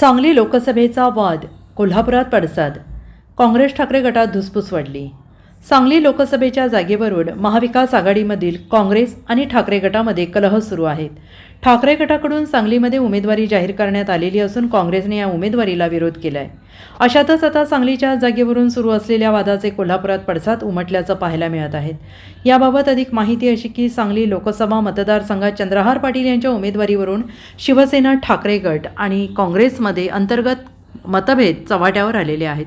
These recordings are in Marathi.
सांगली लोकसभेचा वाद कोल्हापुरात पडसाद. काँग्रेस ठाकरे गटात धुसफूस वाढली. सांगली लोकसभेच्या जागेवरून महाविकास आघाडीमधील काँग्रेस आणि ठाकरे गटामध्ये कलह सुरू आहेत. ठाकरे गटाकडून सांगलीमध्ये उमेदवारी जाहीर करण्यात आलेली असून काँग्रेसने या उमेदवारीला विरोध केलाय. अशातच आता सांगलीच्या जागेवरून सुरू असलेल्या वादाचे कोल्हापुरात पडसाद उमटल्याचं पाहायला मिळत आहेत याबाबत अधिक माहिती अशी की सांगली लोकसभा मतदारसंघात चंद्रहार पाटील यांच्या उमेदवारीवरून शिवसेना ठाकरे गट आणि काँग्रेसमध्ये अंतर्गत मतभेद चव्हाट्यावर आलेले आहेत.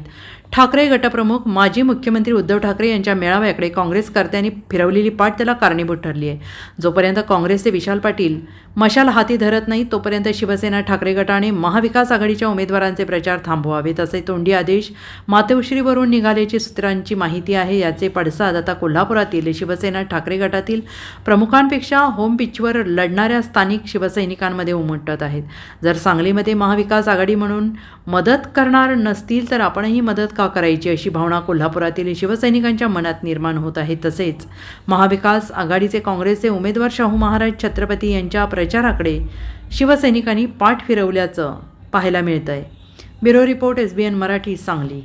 ठाकरे गटप्रमुख माजी मुख्यमंत्री उद्धव ठाकरे यांच्या मेळाव्याकडे काँग्रेसकर्त्यांनी फिरवलेली पाठ त्याला कारणीभूत ठरली आहे. जोपर्यंत काँग्रेसचे विशाल पाटील मशाल हाती धरत नाही तोपर्यंत शिवसेना ठाकरे गटाने महाविकास आघाडीच्या उमेदवारांचे प्रचार थांबवावेत असे तोंडी आदेश मातोश्रीवरून निघाल्याची सूत्रांची माहिती आहे. याचे पडसाद आता कोल्हापुरातील शिवसेना ठाकरे गटातील प्रमुखांपेक्षा होम पिचवर लढणाऱ्या स्थानिक शिवसैनिकांमध्ये उमटत आहेत. जर सांगलीमध्ये महाविकास आघाडी म्हणून मदत करणार नसतील तर आपणही मदत का करायची अशी भावना कोल्हापुरातील शिवसैनिकांच्या मनात निर्माण होत आहे तसेच महाविकास आघाडीचे काँग्रेसचे उमेदवार शाहू महाराज छत्रपती यांच्या प्रचाराकडे शिवसैनिकांनी पाठ फिरवल्याचं पाहायला मिळतंय. Bureau report S B N Marathi Sangli.